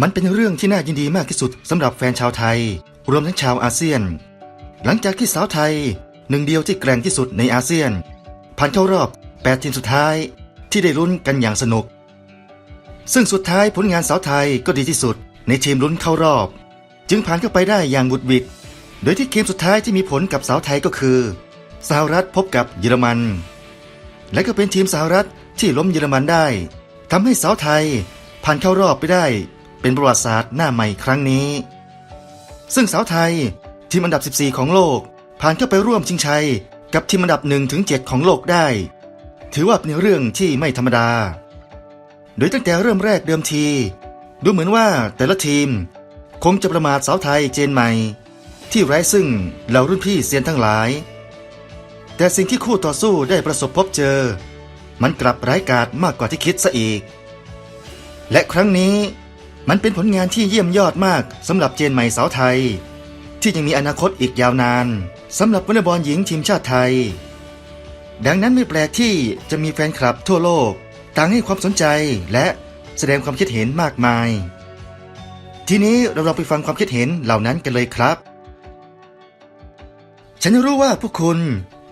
มันเป็นเรื่องที่น่ายินดีมากที่สุดสำหรับแฟนชาวไทย รวมทั้งชาวอาเซียน หลังจากที่สาวไทย หนึ่งเดียวที่แกร่งที่สุดในอาเซียน ผ่านเข้ารอบ 8 ทีมสุดท้ายที่ได้ลุ้นกันอย่างสนุก ซึ่งสุดท้ายผลงานสาวไทยก็ดีที่สุด ในทีมลุ้นเข้ารอบ จึงผ่านเข้าไปได้อย่างบุดบิด โดยที่เกมสุดท้ายที่มีผลกับสาวไทยก็คือสหรัฐพบกับเยอรมัน และก็เป็นทีมสหรัฐที่ล้มเยอรมันได้ทำให้สาวไทยผ่านเข้ารอบไปได้ เป็นประวัติศาสตร์หน้าใหม่ครั้งนี้ ซึ่งสาวไทยทีมอันดับ 14 ของโลก ผ่านเข้าไปร่วมชิงชัย กับทีมอันดับ1ถึง7ของโลกได้ ถือว่าเป็นเรื่องที่ไม่ธรรมดา โดยตั้งแต่เริ่มแรกเดิมที ดูเหมือนว่าแต่ละทีม คงจะประมาทสาวไทยเจนใหม่ ที่ไร้ซึ่งเหล่ารุ่นพี่เซียนทั้งหลาย แต่สิ่งที่คู่ต่อสู้ได้ประสบพบเจอ มันกลับร้ายกาจมากกว่าที่คิดซะอีก และครั้งนี้ มันเป็นผลงานที่เยี่ยมยอดมากสำหรับเจนใหม่สาวไทย ที่ยังมีอนาคตอีกยาวนานสำหรับวอลเลย์บอลหญิงทีมชาติไทย ดังนั้นไม่แปลกที่จะมีแฟนคลับทั่วโลก ต่างให้ความสนใจและแสดงความคิดเห็นมากมาย ทีนี้เราลองไปฟังความคิดเห็นเหล่านั้นกันเลยครับ ฉันรู้ว่าพวกคุณ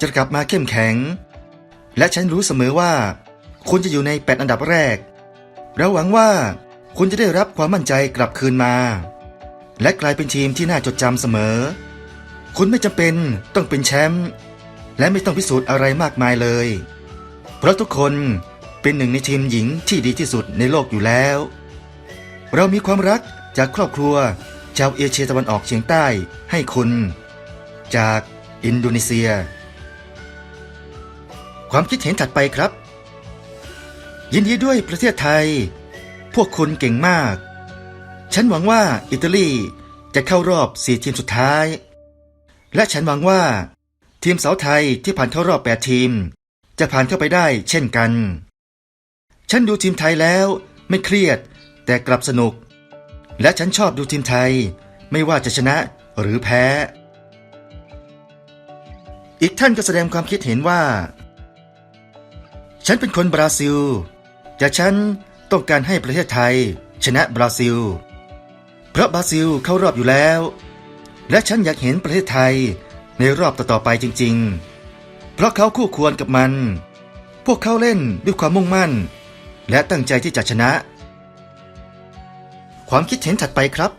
จะกลับมาเข้มแข็ง และฉันรู้เสมอว่า คุณจะอยู่ในแปดอันดับแรกเราหวังว่า คุณจะได้รับความมั่นใจกลับคืนมา และกลายเป็นทีมที่น่าจดจำเสมอ คุณไม่จำเป็นต้องเป็นแชมป์และไม่ต้องพิสูจน์อะไรมากมายเลย เพราะทุกคนเป็นหนึ่งในทีมหญิงที่ดีที่สุดในโลกอยู่แล้ว เรามีความรักจากครอบครัว ชาวเอเชียตะวันออกเฉียงใต้ให้คุณ จากอินโดนีเซีย ความคิดเห็นถัดไปครับ ยินดีด้วยประเทศไทย พวกคุณเก่งมาก ฉันหวังว่าอิตาลีจะเข้ารอบสี่ทีมสุดท้าย และฉันหวังว่า ทีมสาวไทยที่ผ่านเข้ารอบแปดทีม จะผ่านเข้าไปได้เช่นกัน ฉันดูทีมไทยแล้วไม่เครียดแต่กลับสนุก และฉันชอบดูทีมไทย ไม่ว่าจะชนะหรือแพ้ อีกท่านก็แสดงความคิดเห็นว่า ฉันเป็นคนบราซิล แต่ฉัน ต้องการให้ประเทศไทย ชนะบราซิล เพราะบราซิลเข้ารอบอยู่แล้ว และฉันอยากเห็นประเทศไทยในรอบต่อๆไปจริง ๆ เพราะเขาคู่ควรกับมัน พวกเขาเล่นด้วยความมุ่งมั่น และตั้งใจที่จะชนะ ความคิดเห็นถัดไปครับ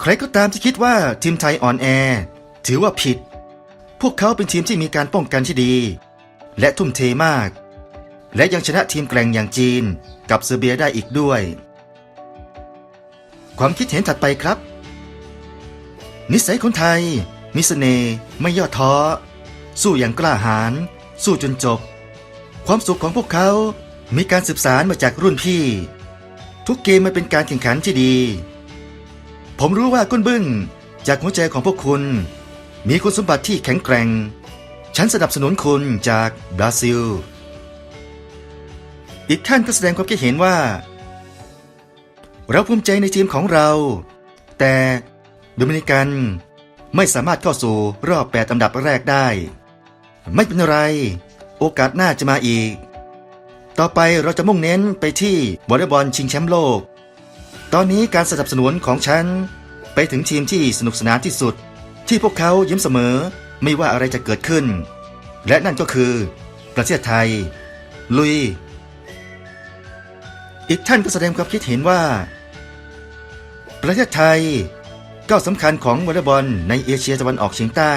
ใครก็ตามที่คิดว่าทีมไทยอ่อนแอ ถือว่าผิด พวกเขาเป็นทีมที่มีการป้องกันที่ดี และทุ่มเทมาก และยังชนะทีมแกร่งอย่างจีนกับเซอร์เบียได้อีกด้วย ความคิดเห็นถัดไปครับ นิสัยคนไทยมีเน่ไม่ย่อท้อ สู้อย่างกล้าหาญสู้จนจบ ความสุขของพวกเขามีการสืบสารมาจากรุ่นพี่ ทุกเกมมันเป็นการแข่งขันที่ดี ผมรู้ว่าก้นบึ้งจากหัวใจของพวกคุณ มีคุณสมบัติที่แข็งแกร่ง ฉันสนับสนุนคุณจากบราซิล อีกท่านก็แสดงความคิดเห็นว่า เราภูมิใจในทีมของเรา แต่โดมินิกันไม่สามารถเข้าสู่รอบแปดอันดับแรกได้ ไม่เป็นไร โอกาสหน้าจะมาอีก ต่อไปเราจะมุ่งเน้นไปที่วอลเลย์บอลชิงแชมป์โลก ตอนนี้การสนับสนุนของฉัน ไปถึงทีมที่สนุกสนานที่สุด ที่พวกเขายิ้มเสมอไม่ว่าอะไรจะเกิดขึ้น และนั่นก็คือ ประเทศไทย ลุย อีกท่านก็แสดงความคิดเห็นว่า ประเทศไทยก้าวสำคัญของวอลเลย์บอลในเอเชียตะวันออกเฉียงใต้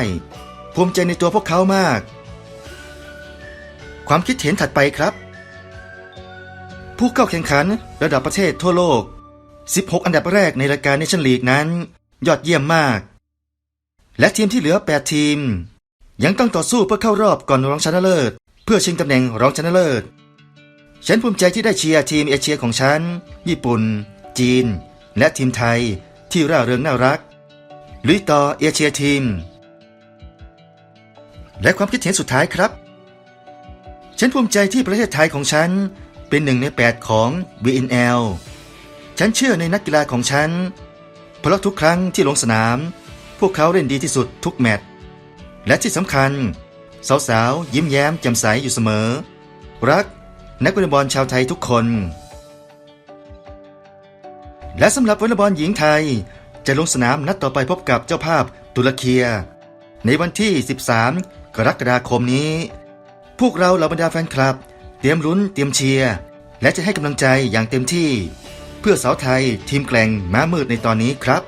ภูมิใจในตัวพวกเขามาก ความคิดเห็นถัดไปครับ ผู้เข้าแข่งขันระดับประเทศทั่วโลก 16 อันดับแรกในรายการเนชั่นลีกนั้น ยอดเยี่ยมมาก และทีมที่เหลือ 8 ทีม ยังต้องต่อสู้เพื่อเข้ารอบก่อนรองชนะเลิศ เพื่อชิงตำแหน่งรองชนะเลิศ ฉันภูมิใจที่ได้เชียร์ทีมเอเชียของฉัน ญี่ปุ่น จีน และทีมไทยที่ร่าเริงน่ารักลุยต่อเอเชียทีม และความคิดเห็นสุดท้ายครับ ฉันภูมิใจที่ประเทศไทยของฉันเป็นหนึ่งในแปดของ VNL ฉันเชื่อในนักกีฬาของฉัน เพราะทุกครั้งที่ลงสนาม พวกเขาเล่นดีที่สุดทุกแมตช์และที่สำคัญ สาวๆ ยิ้มแย้มแจ่มใสอยู่เสมอ รัก นักวอลเลย์บอลชาวไทยทุกคน และสำหรับวอลเลย์บอลหญิงไทย จะลงสนามนัดต่อไปพบกับเจ้าภาพตุรเคีย ในวันที่ 13 กรกฎาคมนี้ พวกเราเหล่าบรรดาแฟนคลับ เตรียมลุ้นเตรียมเชียร์และจะให้กำลังใจอย่างเต็มที่ เพื่อสาวไทยทีมแกร่งม้ามืดในตอนนี้ครับ